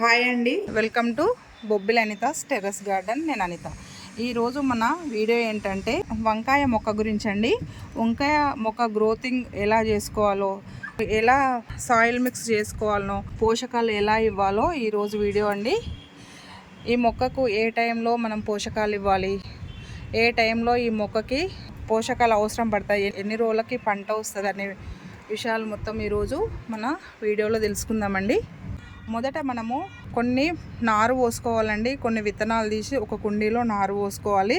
Hi అండి. Welcome to Bobbili Anitha terrace garden నేను అనిత. ఈరోజు మన వీడియో ఏంటంటే వంకాయ మొక్క గురించి అండి వంకాయ మొక్క గ్రోతింగ్ ఎలా చేసుకోవాలో ఎలా సాయిల్ మిక్స్ చేసుకోవాలనో పోషకాలు ఎలా ఇవ్వాలో ఈరోజు వీడియో అండి. ఈ మొక్కకు ఏ టైంలో మనం పోషకాలు ఇవ్వాలి? ఏ టైంలో ఈ మొక్కకి పోషకాలు అవసరం పడతాయి? ఎన్ని రోజులకి పంట వస్తుంది అనే విషయాలు మొత్తం ఈరోజు మన వీడియోలో తెలుసుకుందామండి. మొదట మనము కొన్ని నారు పోసుకోవాలండి. కొన్ని విత్తనాలు తీసి ఒక కుండీలో నారు పోసుకోవాలి.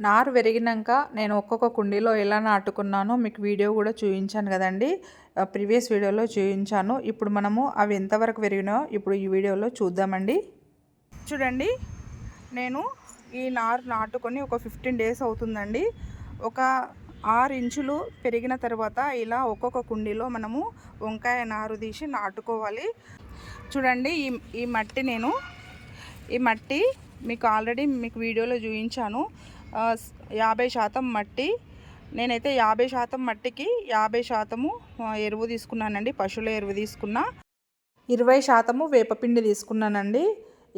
నారు పెరిగినాక నేను ఒక్కొక్క కుండీలో ఎలా నాటుకున్నానో మీకు వీడియో కూడా చూపించాను కదండి. ప్రీవియస్ వీడియోలో చూపించాను. ఇప్పుడు మనము అవి ఎంతవరకు పెరిగినాయో ఇప్పుడు ఈ వీడియోలో చూద్దామండి. చూడండి నేను ఈ నారు నాటుకొని ఒక ఫిఫ్టీన్ డేస్ అవుతుందండి. ఒక ఆరు ఇంచులు పెరిగిన తర్వాత ఇలా ఒక్కొక్క కుండీలో మనము వంకాయ నారు తీసి నాటుకోవాలి. చూడండి ఈ ఈ మట్టి నేను ఈ మట్టి మీకు ఆల్రెడీ మీకు వీడియోలో చూపించాను. యాభై శాతం మట్టి. నేనైతే యాభై శాతం మట్టికి యాభై శాతము ఎరువు తీసుకున్నానండి పశువుల ఎరువు తీసుకున్నా. ఇరవై శాతము వేపపిండి తీసుకున్నానండి.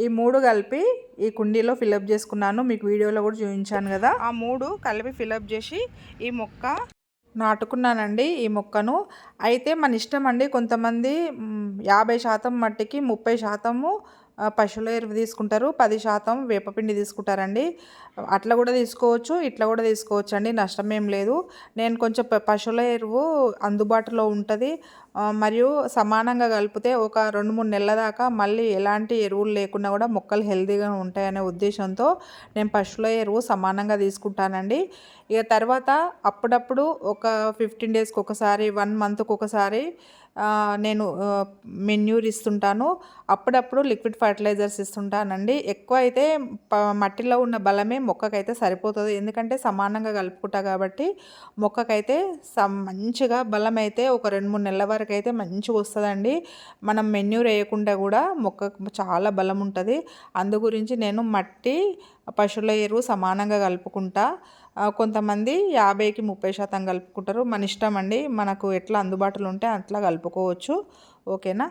ఈ మూడు కలిపి ఈ కుండీలో ఫిలప్ చేసుకున్నాను. మీకు వీడియోలో కూడా చూపించాను కదా. ఆ మూడు కలిపి ఫిలప్ చేసి ఈ మొక్క నాటుకున్నానండి ఈ మొక్కను. అయితే మన ఇష్టం అండి కొంతమంది యాభై శాతం మట్టికి ముప్పై శాతము పశువుల ఎరువు తీసుకుంటారు పది శాతం వేపపిండి తీసుకుంటారండి. అట్లా కూడా తీసుకోవచ్చు ఇట్లా కూడా తీసుకోవచ్చు అండి నష్టం ఏం లేదు. నేను కొంచెం ప- పశువుల ఎరువు అందుబాటులో ఉంటుంది. మరియు సమానంగా కలిపితే ఒక రెండు మూడు నెలల దాకా మళ్ళీ ఎలాంటి ఎరువులు లేకుండా కూడా మొక్కలు హెల్తీగా ఉంటాయనే ఉద్దేశంతో నేను పశువుల ఎరువు సమానంగా తీసుకుంటానండి. ఇక తర్వాత అప్పుడప్పుడు ఒక ఫిఫ్టీన్ డేస్కి ఒకసారి వన్ మంత్కి ఒకసారి నేను మెన్యూర్ ఇస్తుంటాను. అప్పుడప్పుడు లిక్విడ్ ఫర్టిలైజర్స్ ఇస్తుంటానండి. ఎక్కువ అయితే మట్టిలో ఉన్న బలమే మొక్కకైతే సరిపోతుంది. ఎందుకంటే సమానంగా కలుపుకుంటా కాబట్టి మొక్కకైతే మంచిగా బలం అయితే ఒక రెండు మూడు నెలల వరకు అయితే మంచిగా వస్తుందండి. మనం మెన్యూర్ వేయకుండా కూడా మొక్కకు చాలా బలం ఉంటుంది. అందు గురించి నేను మట్టి పశువుల ఎరువు సమానంగా కలుపుకుంటా కొంతమంది యాభైకి ముప్పై శాతం కలుపుకుంటారు. మన ఇష్టం అండి. మనకు ఎట్లా అందుబాటులో ఉంటే అట్లా కలుపుకోవచ్చు. ఓకేనా?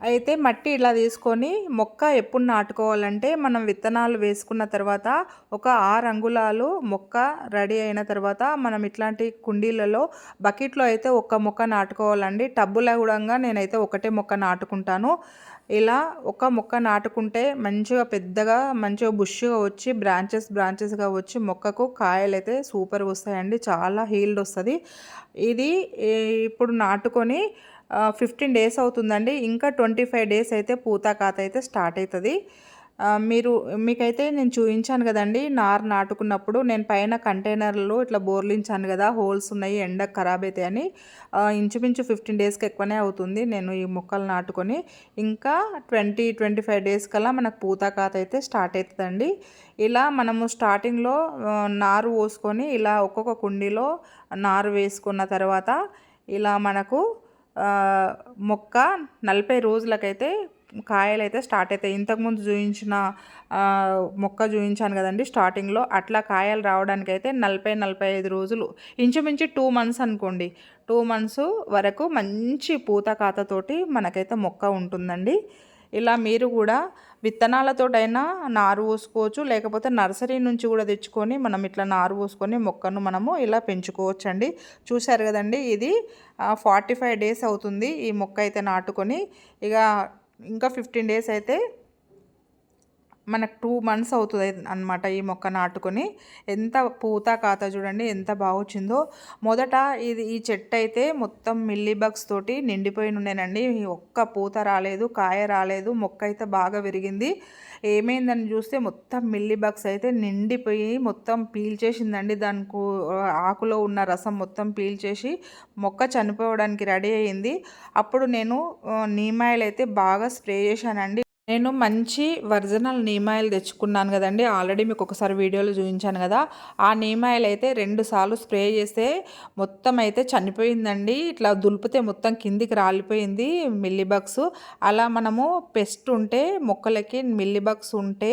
అయితే మట్టి ఇలా తీసుకొని మొక్క ఎప్పుడు నాటుకోవాలంటే మనం విత్తనాలు వేసుకున్న తర్వాత ఒక ఆరు అంగుళాలు మొక్క రెడీ అయిన తర్వాత మనం ఇట్లాంటి కుండీలలో బకెట్లో అయితే ఒక్క మొక్క నాటుకోవాలండి. టబ్బులో కూడా నేనైతే ఒకటే మొక్క నాటుకుంటాను. ఇలా ఒక మొక్క నాటుకుంటే మంచిగా పెద్దగా మంచిగా బుష్గా వచ్చి బ్రాంచెస్ బ్రాంచెస్గా వచ్చి మొక్కకు కాయలు అయితే సూపర్ వస్తాయండి. చాలా హీల్డ్ వస్తుంది. ఇది ఇప్పుడు నాటుకొని ఫిఫ్టీన్ డేస్ అవుతుందండి. ఇంకా ట్వంటీ ఫైవ్ డేస్ అయితే పూత కాత అయితే స్టార్ట్ అవుతుంది. మీరు మీకైతే నేను చూపించాను కదండి. నారు నాటుకున్నప్పుడు నేను పైన కంటైనర్లో ఇట్లా బోర్లించాను కదా హోల్స్ ఉన్నాయి ఎండ ఖరాబ్ అవుతాయి అని. ఇంచుమించు ఫిఫ్టీన్ డేస్కి ఎక్కువనే అవుతుంది నేను ఈ మొక్కలు నాటుకొని. ఇంకా ట్వంటీ ట్వంటీ ఫైవ్ డేస్ కల్లా మనకు పూత కాత అయితే స్టార్ట్ అవుతుందండి ఇలా మనము స్టార్టింగ్లో నారు పోసుకొని ఇలా ఒక్కొక్క కుండీలో నారు వేసుకున్న తర్వాత ఇలా మనకు మొక్క నలభై రోజులకైతే కాయలు అయితే స్టార్ట్ అవుతాయి ఇంతకుముందు చూయించిన మొక్క చూపించాను కదండి స్టార్టింగ్లో. అట్లా కాయలు రావడానికి అయితే నలభై నలభై ఐదు రోజులు ఇంచుమించు టూ మంత్స్ అనుకోండి. టూ మంత్స్ వరకు మంచి పూత కాతతోటి మనకైతే మొక్క ఉంటుందండి. ఇలా మీరు కూడా విత్తనాలతోటైనా నారు పోసుకోవచ్చు లేకపోతే నర్సరీ నుంచి కూడా తెచ్చుకొని మనం ఇట్లా నారు పోసుకొని మొక్కను మనము ఇలా పెంచుకోవచ్చండి. చూశారు కదండి ఇది ఫార్టీ ఫైవ్ డేస్ అవుతుంది ఈ మొక్క అయితే నాటుకొని. ఇక ఇంకా ఫిఫ్టీన్ డేస్ అయితే మనకు టూ మంత్స్ అవుతుంది అనమాట ఈ మొక్క నాటుకొని. ఎంత పూత కాత చూడండి ఎంత బాగా వచ్చిందో. మొదట ఇది ఈ చెట్టు అయితే మొత్తం మిల్లీ బగ్స్ తోటి నిండిపోయి ఉండేనండి. ఒక్క పూత రాలేదు కాయ రాలేదు మొక్క అయితే బాగా విరిగింది. ఏమైందని చూస్తే మొత్తం మిల్లీ బగ్స్ అయితే నిండిపోయి మొత్తం పీల్చేసిందండి. దానికి ఆకులో ఉన్న రసం మొత్తం పీల్చేసి మొక్క చనిపోవడానికి రెడీ అయ్యింది. అప్పుడు నేను నీమాయిల్ అయితే బాగా స్ప్రే చేశానండి. నేను మంచి ఒరిజినల్ నీమాయిల్ తెచ్చుకున్నాను కదండి. ఆల్రెడీ మీకు ఒకసారి వీడియోలో చూపించాను కదా. ఆ నీమాయిల్ అయితే రెండు సార్లు స్ప్రే చేస్తే మొత్తం అయితే చనిపోయిందండి. ఇట్లా దులిపితే మొత్తం కిందికి రాలిపోయింది మిల్లీబగ్స్ అలా మనము పెస్ట్ ఉంటే మొక్కలకి మిల్లీబగ్స్ ఉంటే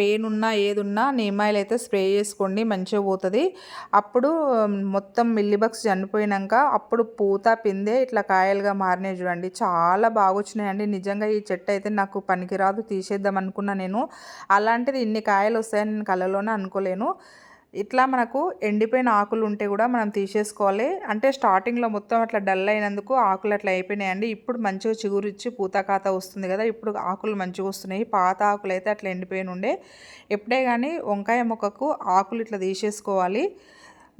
పెయిన్ ఉన్నా ఏది ఉన్నా అయితే స్ప్రే చేసుకోండి మంచిగా పోతుంది. అప్పుడు మొత్తం మిల్లీబగ్స్ చనిపోయినాక అప్పుడు పూత పిందే ఇట్లా కాయలుగా మారినాయి చూడండి. చాలా బాగా వచ్చినాయండి నిజంగా ఈ చెట్టు అయితే నాకు పనికిరాదు తీసేద్దాం అనుకున్నా నేను. అలాంటిది ఇన్ని కాయలు వస్తాయని నేను కళ్ళలోనే అనుకోలేను. ఇట్లా మనకు ఎండిపోయిన ఆకులు ఉంటే కూడా మనం తీసేసుకోవాలి. అంటే స్టార్టింగ్లో మొత్తం అట్లా డల్ అయినందుకు ఆకులు అట్లా అయిపోయినాయండి. ఇప్పుడు మంచిగా చిగురిచ్చి పూత కాత వస్తుంది కదా ఇప్పుడు ఆకులు మంచిగా వస్తున్నాయి. పాత ఆకులు అయితే అట్లా ఎండిపోయిన ఉండే ఎప్పుడే కానీ వంకాయ మొక్కకు ఆకులు ఇట్లా తీసేసుకోవాలి.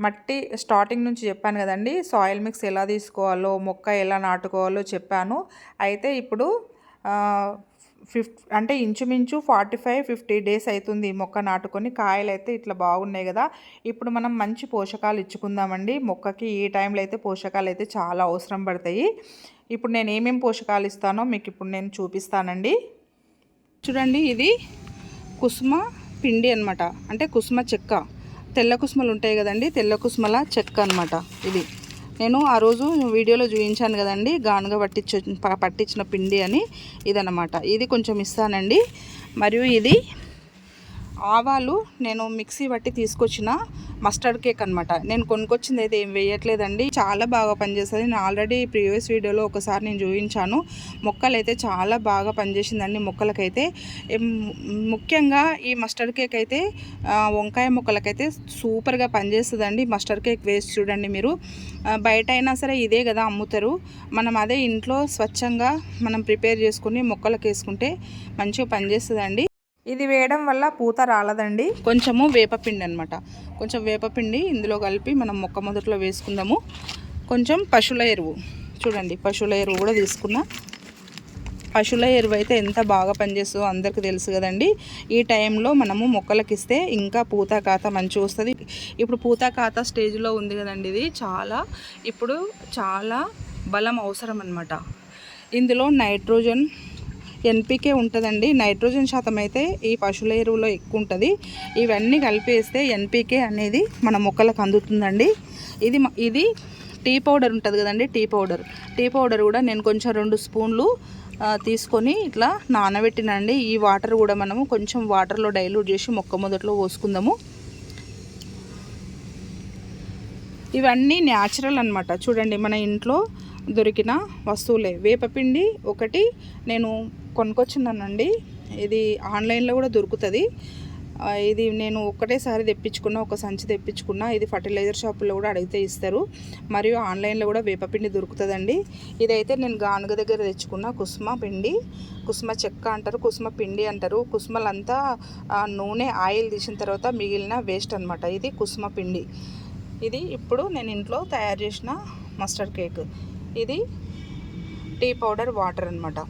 మట్టి స్టార్టింగ్ నుంచి చెప్పాను కదండి సాయిల్ మిక్స్ ఎలా తీసుకోవాలో మొక్క ఎలా నాటుకోవాలో చెప్పాను. అయితే ఇప్పుడు ఫిఫ్ అంటే ఇంచుమించు ఫార్టీ ఫైవ్ ఫిఫ్టీ డేస్ అవుతుంది మొక్క నాటుకొని. కాయలు అయితే ఇట్లా బాగున్నాయి కదా. ఇప్పుడు మనం మంచి పోషకాలు ఇచ్చుకుందామండి. మొక్కకి ఈ టైంలో అయితే పోషకాలు అయితే చాలా అవసరం పడతాయి. ఇప్పుడు నేను ఏమేమి పోషకాలు ఇస్తానో మీకు ఇప్పుడు నేను చూపిస్తానండి. చూడండి ఇది కుసుమ పిండి అనమాట అంటే కుసుమ చెక్క. తెల్ల కుసుమలు ఉంటాయి కదండి. తెల్ల కుసుమల చెక్క అనమాట ఇది. నేను ఆ రోజు వీడియోలో చూపించాను కదండి గానుగా పట్టించ పట్టించిన పిండి అని ఇదనమాట ఇది కొంచెం ఇస్తానండి. మరియు ఇది ఆవాలు నేను మిక్సీ బట్టి తీసుకొచ్చిన మస్టర్డ్ కేక్ అనమాట నేను కొనుక్కొచ్చింది అయితే ఏం వేయట్లేదండి. చాలా బాగా పనిచేస్తుంది. నేను ఆల్రెడీ ప్రీవియస్ వీడియోలో ఒకసారి నేను చూపించాను. మొక్కలు అయితే చాలా బాగా పనిచేసిందండి మొక్కలకైతే. ముఖ్యంగా ఈ మస్టర్డ్ కేక్ అయితే వంకాయ మొక్కలకైతే సూపర్గా పనిచేస్తుందండి మస్టర్డ్ కేక్ వేసి చూడండి మీరు. బయట అయినా సరే ఇదే కదా అమ్ముతారు. మనం అదే ఇంట్లో స్వచ్ఛంగా మనం ప్రిపేర్ చేసుకుని మొక్కలకు వేసుకుంటే మంచిగా పనిచేస్తుందండి. ఇది వేయడం వల్ల పూత రాలదండి. కొంచెము వేపపిండి అనమాట కొంచెం వేపపిండి ఇందులో కలిపి మనం మొక్క మొదట్లో వేసుకుందాము. కొంచెం పశువుల ఎరువు. చూడండి పశువుల ఎరువు కూడా తీసుకున్నా. పశువుల ఎరువు అయితే ఎంత బాగా పనిచేస్తుందో అందరికీ తెలుసు కదండి. ఈ టైంలో మనము మొక్కలకి ఇస్తే ఇంకా పూత కాత మంచిగా వస్తుంది. ఇప్పుడు పూత కాత స్టేజ్లో ఉంది కదండి ఇది. చాలా ఇప్పుడు చాలా బలం అవసరం అనమాట ఇందులో నైట్రోజన్ ఎన్పికే ఉంటుందండి. నైట్రోజన్ శాతం అయితే ఈ పశువుల ఎరువులో ఎక్కువ ఉంటుంది ఇవన్నీ కలిపేస్తే ఎన్పికే అనేది మన మొక్కలకు అందుతుందండి. ఇది ఇది టీ పౌడర్ ఉంటుంది కదండి టీ పౌడర్. టీ పౌడర్ కూడా నేను కొంచెం రెండు స్పూన్లు తీసుకొని ఇట్లా నానబెట్టినండి. ఈ వాటర్ కూడా మనము కొంచెం వాటర్లో డైల్యూట్ చేసి మొక్క మొదట్లో పోసుకుందాము. ఇవన్నీ న్యాచురల్ అనమాట చూడండి మన ఇంట్లో దొరికిన వస్తువులే. వేపపిండి ఒకటి నేను కొనుక్కొచ్చున్నానండి. ఇది ఆన్లైన్లో కూడా దొరుకుతుంది. ఇది నేను ఒకటేసారి తెప్పించుకున్న ఒక సంచి తెప్పించుకున్న ఇది ఫర్టిలైజర్ షాపుల్లో కూడా అడిగితే ఇస్తారు. మరియు ఆన్లైన్లో కూడా వేపపిండి దొరుకుతుందండి. ఇదైతే నేను గానుగ దగ్గర తెచ్చుకున్న కుసుమ పిండి. కుసుమ చెక్క అంటారు కుసుమ పిండి అంటారు. కుసుమలంతా నూనె ఆయిల్ తీసిన తర్వాత మిగిలిన వేస్ట్ అనమాట ఇది కుసుమ పిండి. ఇది ఇప్పుడు నేను ఇంట్లో తయారు చేసిన మస్టర్డ్ కేక్. ఇది టీ పౌడర్ వాటర్ అనమాట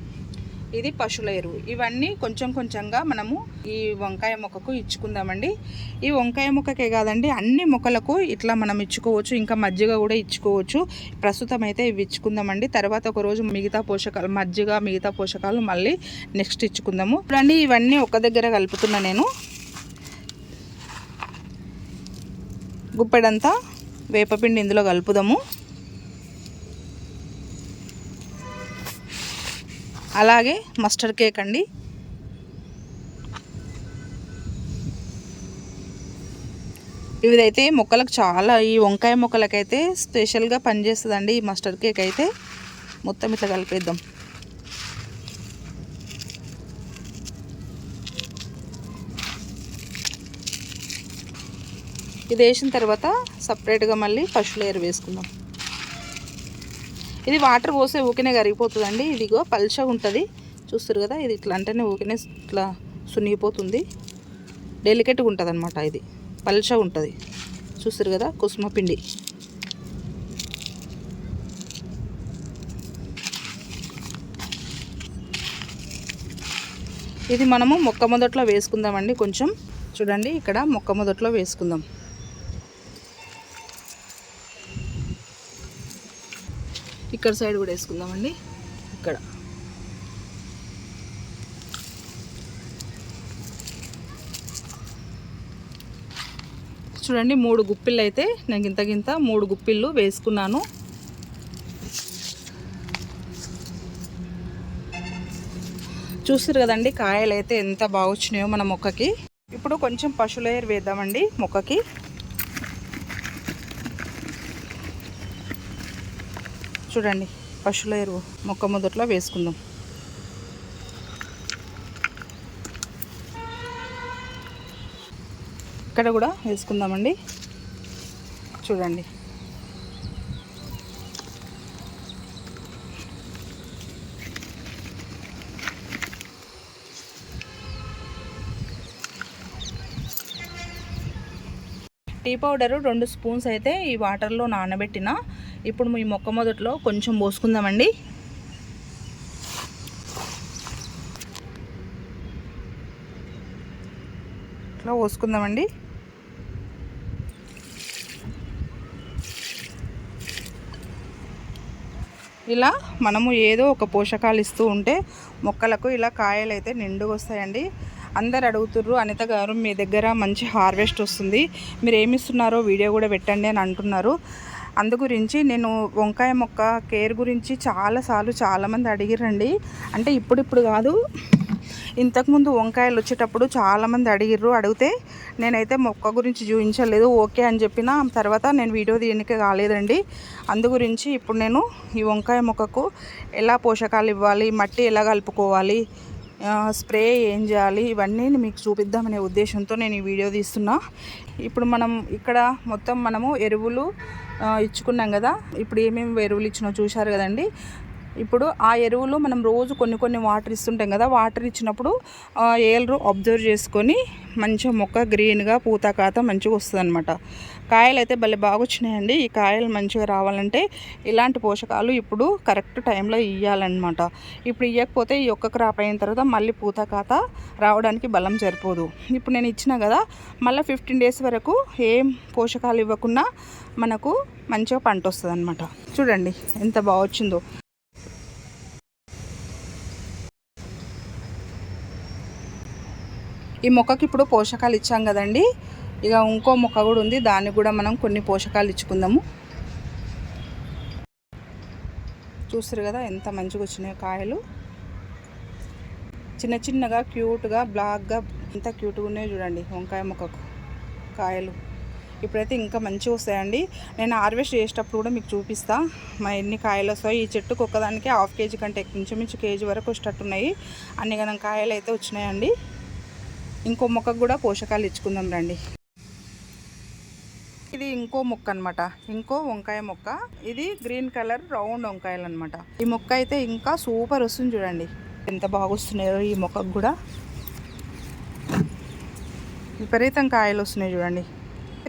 ఇది పశువుల ఎరువు. ఇవన్నీ కొంచెం కొంచెంగా మనము ఈ వంకాయ మొక్కకు ఇచ్చుకుందామండి. ఈ వంకాయ మొక్కకే కాదండి అన్ని మొక్కలకు ఇట్లా మనం ఇచ్చుకోవచ్చు. ఇంకా మజ్జిగ కూడా ఇచ్చుకోవచ్చు. ప్రస్తుతం అయితే ఇవి ఇచ్చుకుందామండి. తర్వాత ఒక రోజు మిగతా పోషకాలు మజ్జిగ మిగతా పోషకాలు మళ్ళీ నెక్స్ట్ ఇచ్చుకుందాము. ఇప్పుడండి ఇవన్నీ ఒక దగ్గర కలుపుతున్నా నేను. గుప్పెడంతా వేపపిండి ఇందులో కలుపుదాము. అలాగే మస్టర్డ్ కేక్ అండి. ఇవిదైతే మొక్కలకు చాలా ఈ వంకాయ మొక్కలకైతే స్పెషల్గా పనిచేస్తుందండి ఈ మస్టర్డ్ కేక్ అయితే. మొత్తం ఇట్లా కలిపేద్దాం. ఇది వేసిన తర్వాత సపరేట్గా మళ్ళీ పశువుల ఎరువు వేసుకుందాం. ఇది వాటర్ పోస్తే ఊకినే కరిగిపోతుందండి. ఇదిగో పల్చగా ఉంటుంది. చూస్తారు కదా ఇది ఇట్లా అంటేనే ఊకినే ఇట్లా సునిగిపోతుంది డెలికేట్గా ఉంటుంది అనమాట ఇది. పల్చగా ఉంటుంది. చూస్తారు కదా కుసుమ పిండి. ఇది మనము మొక్క మొదట్లో వేసుకుందామండి కొంచెం. చూడండి ఇక్కడ మొక్క మొదట్లో వేసుకుందాం. ఇక్కడ సైడ్ కూడా వేసుకుందామండి. ఇక్కడ. చూడండి మూడు గుప్పిళ్ళు అయితే నేను గింత గింత మూడు గుప్పిళ్ళు వేసుకున్నాను. చూస్తారు కదండి కాయలు అయితే ఎంత బాగా వచ్చినాయో మన మొక్కకి. ఇప్పుడు కొంచెం పశువుల వేద్దామండి మొక్కకి. చూడండి పశువుల ఎరువు. మొక్క మొదట్లో వేసుకుందాం. ఇక్కడ కూడా వేసుకుందామండి. చూడండి. టీ పౌడరు రెండు స్పూన్స్ అయితే ఈ వాటర్లో నానబెట్టిన ఇప్పుడు ఈ మొక్క మొదట్లో కొంచెం పోసుకుందామండి. ఇట్లా పోసుకుందామండి. ఇలా మనము ఏదో ఒక పోషకాలు ఇస్తూ ఉంటే మొక్కలకు ఇలా కాయలు అయితే నిండుగా వస్తాయండి. అందరు అడుగుతుర్రు అనిత గారు మీ దగ్గర మంచి హార్వెస్ట్ వస్తుంది. మీరు ఏమి ఇస్తున్నారో వీడియో కూడా పెట్టండి అని అంటున్నారు. అందు గురించి నేను వంకాయ మొక్క కేర్ గురించి చాలాసార్లు చాలామంది అడిగిరండి అంటే ఇప్పుడిప్పుడు కాదు ఇంతకుముందు వంకాయలు వచ్చేటప్పుడు చాలామంది అడిగిర్రు. అడిగితే నేనైతే మొక్క గురించి చూపించలేదు ఓకే అని చెప్పిన తర్వాత నేను వీడియో తీయడానికి కాలేదండి. అందు గురించి ఇప్పుడు నేను ఈ వంకాయ మొక్కకు ఎలా పోషకాలు ఇవ్వాలి మట్టి ఎలా కలుపుకోవాలి స్ప్రే ఏం చేయాలి ఇవన్నీ మీకు చూపిద్దామనే ఉద్దేశంతో నేను ఈ వీడియో తీస్తున్నా. ఇప్పుడు మనం ఇక్కడ మొత్తం మనము ఎరువులు ఇచ్చుకున్నాం కదా. ఇప్పుడు ఏమేమి ఎరువులు ఇచ్చినా చూశారు కదండి. ఇప్పుడు ఆ ఎరువులు మనం రోజు కొన్ని కొన్ని వాటర్ ఇస్తుంటాం కదా. వాటర్ ఇచ్చినప్పుడు ఏలరు అబ్జర్వ్ చేసుకొని మంచిగా మొక్క గ్రీన్గా పూత కాత మంచిగా వస్తుంది అనమాట కాయలు అయితే భలే బాగా వచ్చినాయండి ఈ కాయలు మంచిగా రావాలంటే ఇలాంటి పోషకాలు ఇప్పుడు కరెక్ట్ టైంలో ఇవ్వాలన్నమాట ఇప్పుడు ఇవ్వకపోతే ఈ ఒక్క క్రాప్ అయిన తర్వాత మళ్ళీ పూత కాత రావడానికి బలం సరిపోదు. ఇప్పుడు నేను ఇచ్చిన కదా మళ్ళీ ఫిఫ్టీన్ డేస్ వరకు ఏం పోషకాలు ఇవ్వకుండా మనకు మంచిగా పంట వస్తుంది చూడండి ఎంత బాగా వచ్చిందో ఈ మొక్కకి ఇప్పుడు పోషకాలు ఇచ్చాం కదండి. ఇక ఇంకో మొక్క కూడా ఉంది. దానికి కూడా మనం కొన్ని పోషకాలు ఇచ్చుకుందాము. చూస్తారు కదా ఎంత మంచిగా వచ్చినాయి కాయలు. చిన్న చిన్నగా క్యూట్గా బ్లాక్గా ఎంత క్యూట్గా ఉన్నాయో చూడండి వంకాయ మొక్కకు కాయలు. ఇప్పుడైతే ఇంకా మంచిగా వస్తాయండి. నేను హార్వెస్ట్ చేసేటప్పుడు కూడా మీకు చూపిస్తా. మా ఎన్ని కాయలు వస్తాయి ఈ చెట్టుకు ఒక్కదానికి హాఫ్ కేజీ కంటే ఇంచుమించు కేజీ వరకు వచ్చేటట్టున్నాయి అన్ని గనం కాయలు అయితే వచ్చినాయండి. ఇంకో మొక్కకు కూడా పోషకాలు ఇచ్చుకుందాం రండి. ఇది ఇంకో మొక్క అనమాట ఇంకో వంకాయ మొక్క. ఇది గ్రీన్ కలర్ రౌండ్ వంకాయలు అనమాట ఈ మొక్క అయితే ఇంకా సూపర్ వస్తుంది చూడండి. ఎంత బాగా వస్తున్నాయో ఈ మొక్కకు కూడా. విపరీతం కాయలు వస్తున్నాయి చూడండి.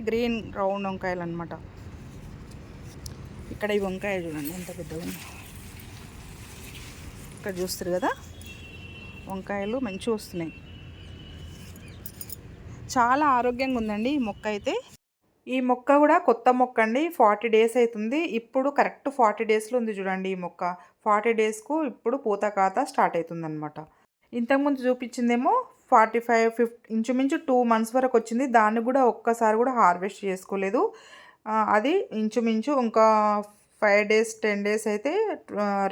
గ్రీన్ రౌండ్ వంకాయలు అనమాట ఇక్కడ ఈ వంకాయ చూడండి ఎంత పెద్దగా ఇక్కడ చూస్తారు కదా వంకాయలు మంచిగా వస్తున్నాయి. చాలా ఆరోగ్యంగా ఉందండి ఈ మొక్క అయితే. ఈ మొక్క కూడా కొత్త మొక్క అండి ఫార్టీ డేస్ అవుతుంది. ఇప్పుడు కరెక్ట్ ఫార్టీ డేస్లో ఉంది చూడండి ఈ మొక్క. ఫార్టీ డేస్కు ఇప్పుడు పూత ఖాతా స్టార్ట్ అవుతుంది అనమాట ఇంతకుముందు చూపించిందేమో ఫార్టీ ఫైవ్ ఫిఫ్టీ ఇంచుమించు టూ మంత్స్ వరకు వచ్చింది. దాన్ని కూడా ఒక్కసారి కూడా హార్వెస్ట్ చేసుకోలేదు. అది ఇంచుమించు ఇంకా ఫైవ్ డేస్ టెన్ డేస్ అయితే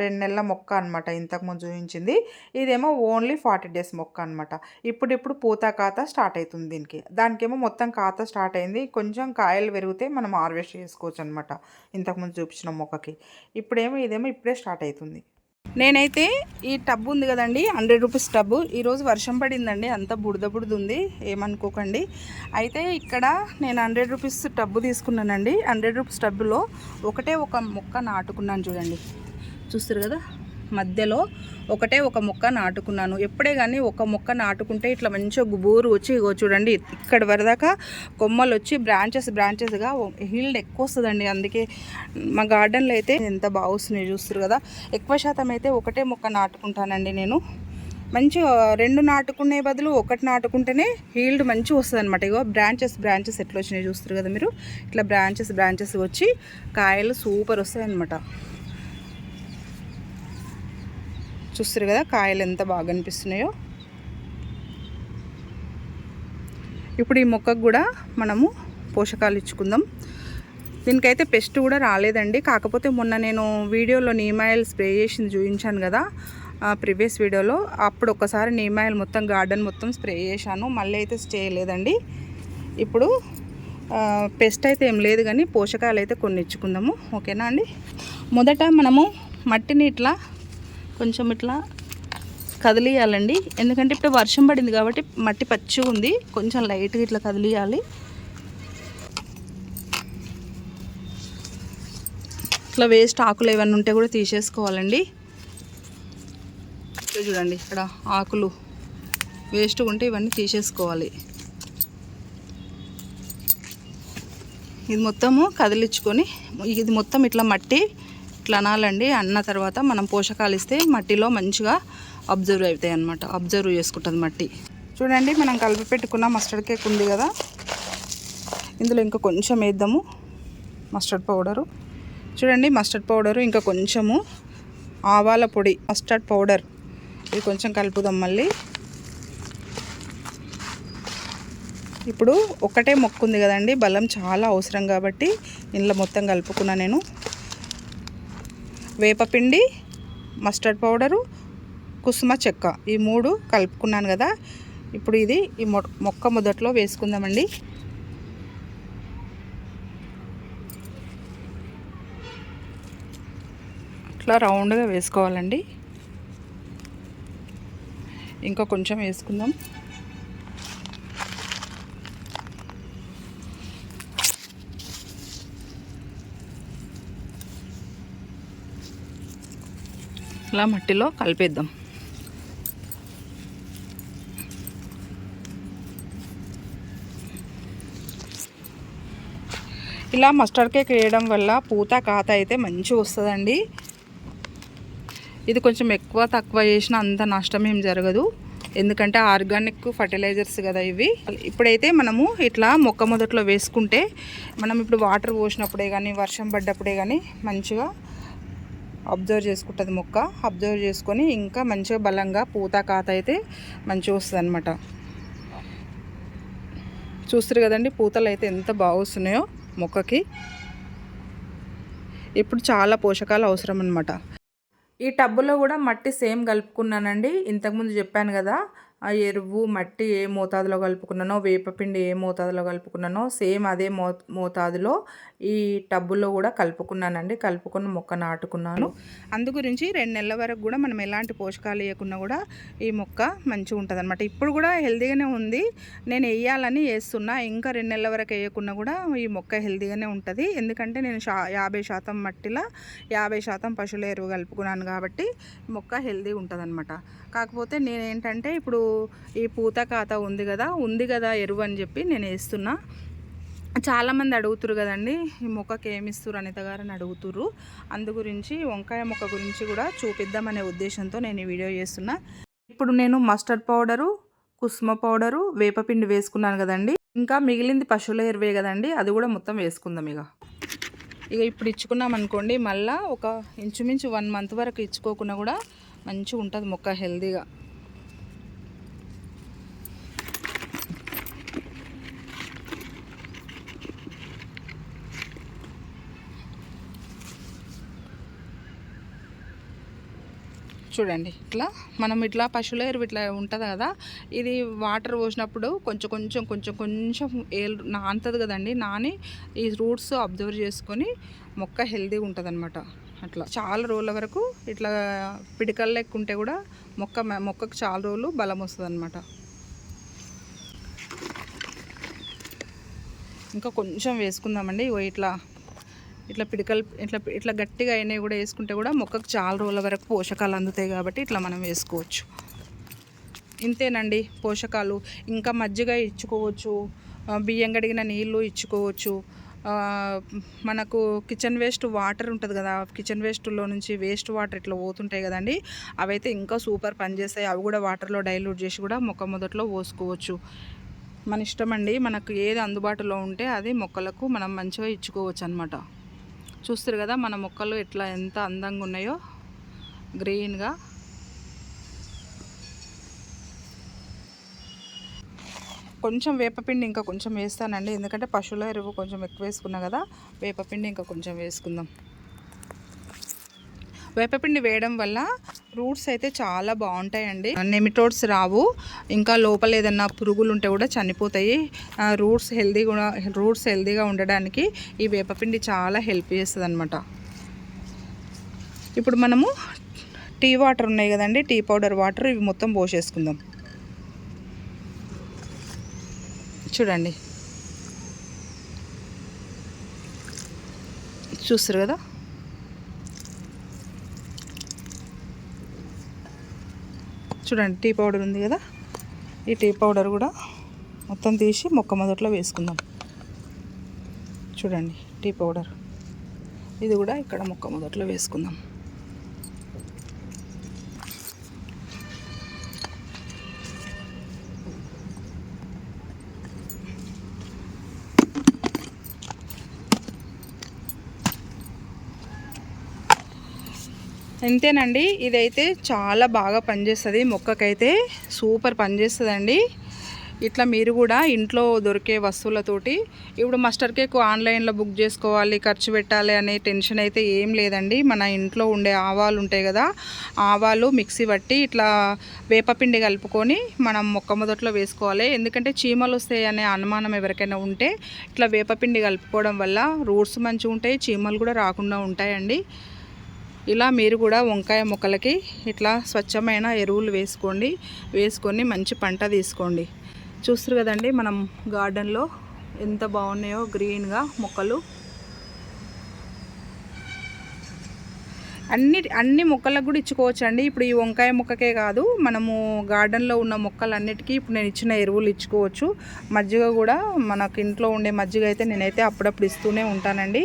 రెండు నెలల మొక్క అనమాట ఇంతకుముందు చూపించింది. ఇదేమో ఓన్లీ ఫార్టీ డేస్ మొక్క అనమాట ఇప్పుడిప్పుడు పూత ఖాతా స్టార్ట్ అవుతుంది దీనికి. దానికేమో మొత్తం ఖాతా స్టార్ట్ అయింది. కొంచెం కాయలు పెరిగితే మనం హార్వెస్ట్ చేసుకోవచ్చు అనమాట ఇంతకుముందు చూపించిన మొక్కకి. ఇప్పుడేమో ఇదేమో ఇప్పుడే స్టార్ట్ అవుతుంది. నేనైతే ఈ టబ్ ఉంది కదండి హండ్రెడ్ రూపీస్ టబ్బు ఈరోజు వర్షం పడిందండి అంత బుడద బుడద ఉంది ఏమనుకోకండి. అయితే ఇక్కడ నేను హండ్రెడ్ రూపీస్ టబ్బు తీసుకున్నానండి. హండ్రెడ్ రూపీస్ టబ్బులో ఒకటే ఒక మొక్క నాటుకున్నాను చూడండి. చూస్తారు కదా? మధ్యలో ఒకటే ఒక మొక్క నాటుకున్నాను. ఎప్పుడే కానీ ఒక మొక్క నాటుకుంటే ఇట్లా మంచిగా గుబూరు వచ్చి ఇగో చూడండి ఇక్కడ వరదాకా కొమ్మలు వచ్చి బ్రాంచెస్ బ్రాంచెస్గా హీల్డ్ ఎక్కువ వస్తుందండి అందుకే మా గార్డెన్లో అయితే ఎంత బాగా వస్తున్నాయి చూస్తారు కదా. ఎక్కువ శాతం అయితే ఒకటే మొక్క నాటుకుంటానండి నేను. మంచిగా రెండు నాటుకునే బదులు ఒకటి నాటుకుంటేనే హీల్డ్ మంచిగా వస్తుంది అనమాట ఇగో బ్రాంచెస్ బ్రాంచెస్ ఎట్లా వచ్చినాయి చూస్తారు కదా మీరు. ఇట్లా బ్రాంచెస్ బ్రాంచెస్ వచ్చి కాయలు సూపర్ వస్తాయి అనమాట చూస్తారు కదా కాయలు ఎంత బాగా అనిపిస్తున్నాయో. ఇప్పుడు ఈ మొక్కకు కూడా మనము పోషకాలు ఇచ్చుకుందాం. దీనికైతే పెస్ట్ కూడా రాలేదండి. కాకపోతే మొన్న నేను వీడియోలో నీమాయిల్ స్ప్రే చేసింది చూపించాను కదా ప్రీవియస్ వీడియోలో. అప్పుడు ఒకసారి నీమాయిల్ మొత్తం గార్డెన్ మొత్తం స్ప్రే చేశాను. మళ్ళీ అయితే చేయలేదండి. ఇప్పుడు పెస్ట్ అయితే ఏం లేదు కానీ పోషకాలు అయితే కొన్ని ఇచ్చుకుందాము. ఓకేనా అండి? మొదట మనము మట్టిని ఇట్లా కొంచెం ఇట్లా కదిలియాలండి. ఎందుకంటే ఇప్పుడు వర్షం పడింది కాబట్టి మట్టి పచ్చిగా ఉంది. కొంచెం లైట్గా ఇట్లా కదిలియాలి. ఇట్లా వేస్ట్ ఆకులు ఏమన్నా ఉంటే కూడా తీసేసుకోవాలండి. చూడండి ఇక్కడ ఆకులు వేస్ట్ ఉంటే ఇవన్నీ తీసేసుకోవాలి. ఇది మొత్తము కదిలించుకొని ఇది మొత్తం ఇట్లా మట్టి ఇట్లా అనాలండి. అన్న తర్వాత మనం పోషకాలు ఇస్తే మట్టిలో మంచిగా అబ్జర్వ్ అవుతాయి అన్నమాట. అబ్జర్వ్ చేసుకుంటుంది మట్టి. చూడండి మనం కలిపి పెట్టుకున్న మస్టర్డ్ కేక్ ఉంది కదా. ఇందులో ఇంకా కొంచెం వేద్దాము. Mustard powder. చూడండి మస్టర్డ్ పౌడరు ఇంకా కొంచెము ఆవాల పొడి మస్టర్డ్ పౌడర్. ఇది కొంచెం కలుపుదాం మళ్ళీ. ఇప్పుడు ఒకటే మొక్క ఉంది కదండి. బలం చాలా అవసరం కాబట్టి ఇందులో మొత్తం కలుపుకున్నా నేను. వేపపిండి మస్టర్డ్ పౌడరు కుసుమ చెక్క. ఈ మూడు కలుపుకున్నాను కదా. ఇప్పుడు ఇది ఈ మొక్క మొదట్లో వేసుకుందామండి. అట్లా రౌండ్గా వేసుకోవాలండి. ఇంకా కొంచెం వేసుకుందాం. ఇలా మట్టిలో కలిపేద్దాం. ఇలా మస్టర్డ్ కేక్ వేయడం వల్ల పూత కాత అయితే మంచిగా వస్తుందండి. ఇది కొంచెం ఎక్కువ తక్కువ చేసినా అంత నష్టం ఏం జరగదు. ఎందుకంటే ఆర్గానిక్ ఫర్టిలైజర్స్ కదా ఇవి. ఇప్పుడైతే మనము ఇట్లా మొక్క మొదట్లో వేసుకుంటే మనం ఇప్పుడు వాటర్ పోసినప్పుడే కానీ వర్షం పడ్డప్పుడే కానీ మంచిగా అబ్జర్వ్ చేసుకుంటుంది మొక్క. అబ్జర్వ్ చేసుకొని ఇంకా మంచిగా బలంగా పూత కాత అయితే మంచిగా వస్తుంది అనమాట చూస్తారు కదండి పూతలు అయితే ఎంత బాగా వస్తున్నాయో మొక్కకి. ఇప్పుడు చాలా పోషకాలు అవసరం అనమాట ఈ టబ్బులో కూడా మట్టి సేమ్ కలుపుకున్నానండి. ఇంతకుముందు చెప్పాను కదా ఆ ఎరువు మట్టి ఏ మోతాదులో కలుపుకున్నానో వేపపిండి ఏ మోతాదులో కలుపుకున్నానో సేమ్ అదే మో మోతాదులో ఈ టబ్బులో కూడా కలుపుకున్నానండి. కలుపుకున్న మొక్క నాటుకున్నాను. అందు గురించి రెండు నెలల వరకు కూడా మనం ఎలాంటి పోషకాలు వేయకున్నా కూడా ఈ మొక్క మంచిగా ఉంటుంది అనమాట ఇప్పుడు కూడా హెల్దీగానే ఉంది. నేను వేయాలని వేస్తున్నా ఇంకా రెండు నెలల వరకు వేయకున్నా కూడా ఈ మొక్క హెల్దీగానే ఉంటుంది. ఎందుకంటే నేను షా యాభై శాతం మట్టిలో యాభై శాతం పశువుల ఎరువు కలుపుకున్నాను కాబట్టి మొక్క హెల్దీ ఉంటుంది అనమాట కాకపోతే నేనేంటంటే ఇప్పుడు ఈ పూత ఖాతా ఉంది కదా ఉంది కదా ఎరువు అని చెప్పి నేను వేస్తున్నా. చాలామంది అడుగుతురు కదండి ఈ మొక్కకి ఏమిస్తారు అనిత గారని అడుగుతురు అందు గురించి వంకాయ మొక్క గురించి కూడా చూపిద్దామనే ఉద్దేశంతో నేను ఈ వీడియో చేస్తున్నా. ఇప్పుడు నేను మస్టర్డ్ పౌడరు కుసుమ పౌడరు వేపపిండి వేసుకున్నాను కదండి. ఇంకా మిగిలింది పశువుల ఎరువే కదండి అది కూడా మొత్తం వేసుకుందాం ఇక ఇక ఇప్పుడు ఇచ్చుకున్నాం అనుకోండి మళ్ళీ ఒక ఇంచుమించు వన్ మంత్ వరకు ఇచ్చుకోకుండా కూడా మంచిగా ఉంటుంది మొక్క హెల్దీగా. చూడండి ఇట్లా మనం ఇట్లా పశువుల ఎరువు ఇట్లా ఉంటుంది కదా ఇది వాటర్ పోసినప్పుడు కొంచెం కొంచెం కొంచెం కొంచెం నానుతుంది కదండి నాని ఈ రూట్స్ అబ్జర్వ్ చేసుకొని మొక్క హెల్తీగా ఉంటుంది అనమాట అట్లా. చాలా రోజుల వరకు ఇట్లా పిడికలు లెక్క ఉంటే కూడా మొక్క మొక్కకు చాలా రోజులు బలం వస్తుంది అనమాట ఇంకా కొంచెం వేసుకుందామండి. ఇట్లా ఇట్లా పిడికలు ఇట్లా ఇట్లా గట్టిగా అయినవి కూడా వేసుకుంటే కూడా మొక్కకు చాలా రోజుల వరకు పోషకాలు అందుతాయి కాబట్టి ఇట్లా మనం వేసుకోవచ్చు. ఇంతేనండి పోషకాలు. ఇంకా మజ్జిగ ఇచ్చుకోవచ్చు బియ్యం కడిగిన నీళ్ళు ఇచ్చుకోవచ్చు మనకు కిచెన్ వేస్ట్ వాటర్ ఉంటుంది కదా కిచెన్ వేస్ట్లో నుంచి వేస్ట్ వాటర్ ఇట్లా పోతుంటాయి కదండి అవైతే ఇంకా సూపర్ పనిచేస్తాయి అవి కూడా వాటర్లో డైల్యూట్ చేసి కూడా మొక్క మొదట్లో పోసుకోవచ్చు. మన ఇష్టం అండి మనకు ఏది అందుబాటులో ఉంటే అది మొక్కలకు మనం మంచిగా ఇచ్చుకోవచ్చు అనమాట చూస్తారు కదా మన మొక్కలు ఎట్లా ఎంత అందంగా ఉన్నాయో గ్రీన్గా కొంచెం వేపపిండి ఇంకా కొంచెం వేస్తానండి. ఎందుకంటే పశువుల ఎరువు కొంచెం ఎక్కువ వేసుకున్నా కదా వేపపిండి ఇంకా కొంచెం వేసుకుందాం. వేపపిండి వేయడం వల్ల రూట్స్ అయితే చాలా బాగుంటాయండి. నెమిటోడ్స్ రావు. ఇంకా లోపల ఏదన్నా పురుగులు ఉంటే కూడా చనిపోతాయి. రూట్స్ హెల్దీగా రూట్స్ హెల్దీగా ఉండడానికి ఈ వేపపిండి చాలా హెల్ప్ చేస్తుంది అనమాట ఇప్పుడు మనము టీ వాటర్ ఉన్నాయి కదండి టీ పౌడర్ వాటర్ ఇవి మొత్తం పోసేసుకుందాం. చూడండి. చూస్తారు కదా? చూడండి టీ పౌడర్ ఉంది కదా? ఈ టీ పౌడర్ కూడా మొత్తం తీసి మొక్క మొదట్లో వేసుకుందాం. చూడండి టీ పౌడర్. ఇది కూడా ఇక్కడ మొక్క మొదట్లో వేసుకుందాం. అంతేనండి ఇదైతే చాలా బాగా పనిచేస్తుంది. మొక్కకైతే సూపర్ పనిచేస్తుందండి. ఇట్లా మీరు కూడా ఇంట్లో దొరికే వస్తువులతోటి ఇప్పుడు మస్టర్ కేక్ ఆన్లైన్లో బుక్ చేసుకోవాలి ఖర్చు పెట్టాలి అనే టెన్షన్ అయితే ఏం లేదండి. మన ఇంట్లో ఉండే ఆవాలు ఉంటాయి కదా ఆవాలు మిక్సీ పట్టి ఇట్లా వేపపిండి కలుపుకొని మనం మొక్క మొదట్లో వేసుకోవాలి. ఎందుకంటే చీమలు వస్తాయి అనే అనుమానం ఎవరికైనా ఉంటే ఇట్లా వేపపిండి కలుపుకోవడం వల్ల రూట్స్ మంచిగా ఉంటాయి చీమలు కూడా రాకుండా ఉంటాయండి. ఇలా మీరు కూడా వంకాయ మొక్కలకి ఇట్లా స్వచ్ఛమైన ఎరువులు వేసుకోండి వేసుకొని మంచి పంట తీసుకోండి. చూస్తారు కదండి మనం గార్డెన్లో ఎంత బాగున్నాయో గ్రీన్గా మొక్కలు. అన్ని అన్ని మొక్కలకు కూడా ఇచ్చుకోవచ్చు అండి ఇప్పుడు ఈ వంకాయ మొక్కకే కాదు మనము గార్డెన్లో ఉన్న మొక్కలన్నిటికీ ఇప్పుడు నేను ఇచ్చిన ఎరువులు ఇచ్చుకోవచ్చు. మజ్జిగ కూడా మనకు ఇంట్లో ఉండే మజ్జిగ అయితే నేనైతే అప్పుడప్పుడు ఇస్తూనే ఉంటానండి.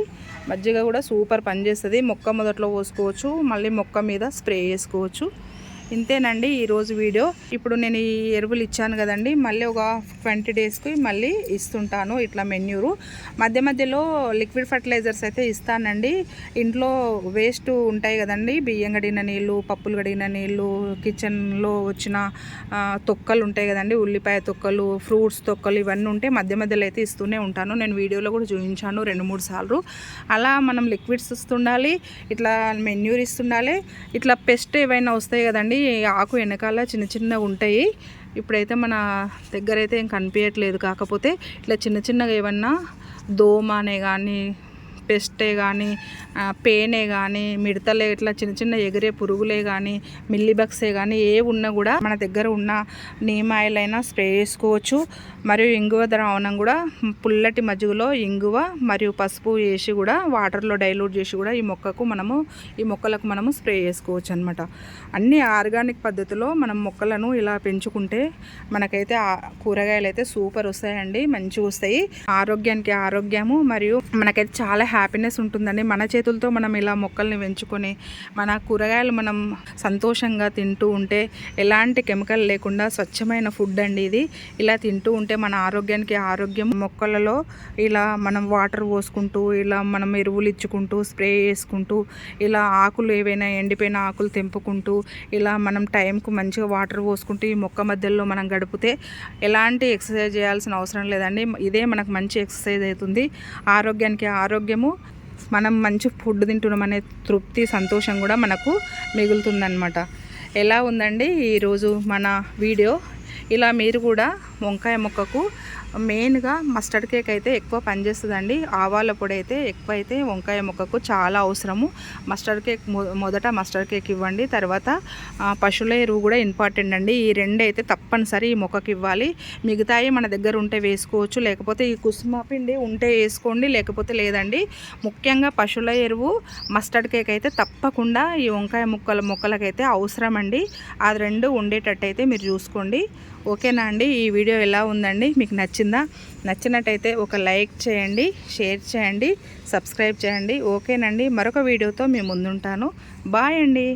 మజ్జిగ కూడా సూపర్ పనిచేస్తుంది. మొక్క మొదట్లో పోసుకోవచ్చు మళ్ళీ మొక్క మీద స్ప్రే చేసుకోవచ్చు. ఇంతేనండి ఈరోజు వీడియో. ఇప్పుడు నేను ఈ ఎరువులు ఇచ్చాను కదండి మళ్ళీ ఒక ట్వంటీ డేస్కి మళ్ళీ ఇస్తుంటాను ఇట్లా మెన్యూరు. మధ్య మధ్యలో లిక్విడ్ ఫర్టిలైజర్స్ అయితే ఇస్తానండి. ఇంట్లో వేస్ట్ ఉంటాయి కదండి బియ్యం గడిగిన నీళ్ళు పప్పులు గడిగిన నీళ్ళు కిచెన్లో వచ్చిన తొక్కలు ఉంటాయి కదండి ఉల్లిపాయ తొక్కలు ఫ్రూట్స్ తొక్కలు ఇవన్నీ ఉంటే మధ్య మధ్యలో అయితే ఇస్తూనే ఉంటాను. నేను వీడియోలో కూడా చూపించాను రెండు మూడు సార్లు. అలా మనం లిక్విడ్స్ ఇస్తుండాలి ఇట్లా మెన్యూర్ ఇస్తుండాలి ఇట్లా పెస్ట్ ఏవైనా వస్తాయి కదండి చూడండి ఆకు వెనకాల చిన్న చిన్నగా ఉంటాయి. ఇప్పుడైతే మన దగ్గర అయితే ఏం కనిపించట్లేదు కాకపోతే ఇట్లా చిన్న చిన్నగా ఏమన్నా దోమ అనే కానీ పెస్టే కానీ పేనే కానీ మిడతలే ఇట్లా చిన్న చిన్న ఎగిరే పురుగులే కానీ మిల్లీబగ్సే కానీ ఏ ఉన్నా కూడా మన దగ్గర ఉన్న నీమ్ ఆయిల్ అయినా స్ప్రే చేసుకోవచ్చు. మరియు ఇంగువ ద్రావణం కూడా పుల్లటి మజ్జిగలో ఇంగువ మరియు పసుపు వేసి కూడా వాటర్లో డైల్యూట్ చేసి కూడా ఈ మొక్కకు మనము ఈ మొక్కలకు మనము స్ప్రే చేసుకోవచ్చు అనమాట అన్ని ఆర్గానిక్ పద్ధతిలో మనం మొక్కలను ఇలా పెంచుకుంటే మనకైతే కూరగాయలు అయితే సూపర్ వస్తాయండి మంచిగా వస్తాయి. ఆరోగ్యానికి ఆరోగ్యము మరియు మనకైతే చాలా హ్యాపీనెస్ ఉంటుందండి. మన చేతులతో మనం ఇలా మొక్కల్ని పెంచుకొని మన కూరగాయలు మనం సంతోషంగా తింటూ ఉంటే ఎలాంటి కెమికల్ లేకుండా స్వచ్ఛమైన ఫుడ్ అండి ఇది. ఇలా తింటూ ఉంటే మన ఆరోగ్యానికి ఆరోగ్యం. మొక్కలలో ఇలా మనం వాటర్ పోసుకుంటూ ఇలా మనం ఎరువులు ఇచ్చుకుంటూ స్ప్రే చేసుకుంటూ ఇలా ఆకులు ఏవైనా ఎండిపోయిన ఆకులు తెంపుకుంటూ ఇలా మనం టైంకు మంచిగా వాటర్ పోసుకుంటూ ఈ మొక్క మధ్యలో మనం గడిపితే ఎలాంటి ఎక్సర్సైజ్ చేయాల్సిన అవసరం లేదండి. ఇదే మనకు మంచి ఎక్సర్సైజ్ అవుతుంది. ఆరోగ్యానికి ఆరోగ్యము మనం మంచి ఫుడ్ తింటున్నాం అనే తృప్తి సంతోషం కూడా మనకు మిగులుతుందనమాట ఎలా ఉందండి ఈరోజు మన వీడియో? ఇలా మీరు కూడా వంకాయ మొక్కకు మెయిన్గా మస్టర్డ్ కేక్ అయితే ఎక్కువ పనిచేస్తుందండి. ఆవాల పొడి అయితే ఎక్కువ అయితే వంకాయ మొక్కకు చాలా అవసరము. మస్టర్డ్ కేక్ మొదట మస్టర్డ్ కేక్ ఇవ్వండి. తర్వాత పశువుల ఎరువు కూడా ఇంపార్టెంట్ అండి. ఈ రెండు అయితే తప్పనిసరి ఈ మొక్కకి ఇవ్వాలి. మిగతాయి మన దగ్గర ఉంటే వేసుకోవచ్చు. లేకపోతే ఈ కుసుమ పిండి ఉంటే వేసుకోండి. లేకపోతే లేదండి. ముఖ్యంగా పశువుల ఎరువు మస్టర్డ్ కేక్ అయితే తప్పకుండా ఈ వంకాయ ముక్కల మొక్కలకైతే అవసరం అండి అది రెండు ఉండేటట్టయితే మీరు చూసుకోండి. ఓకేనా అండి? ఈ వీడియో ఎలా ఉందండి? మీకు నచ్చింది? నచ్చినట్టయితే ఒక లైక్ చేయండి షేర్ చేయండి సబ్స్క్రైబ్ చేయండి. ఓకేనండి. మరొక వీడియోతో మేము ముందుంటాను. బాయ్ అండి.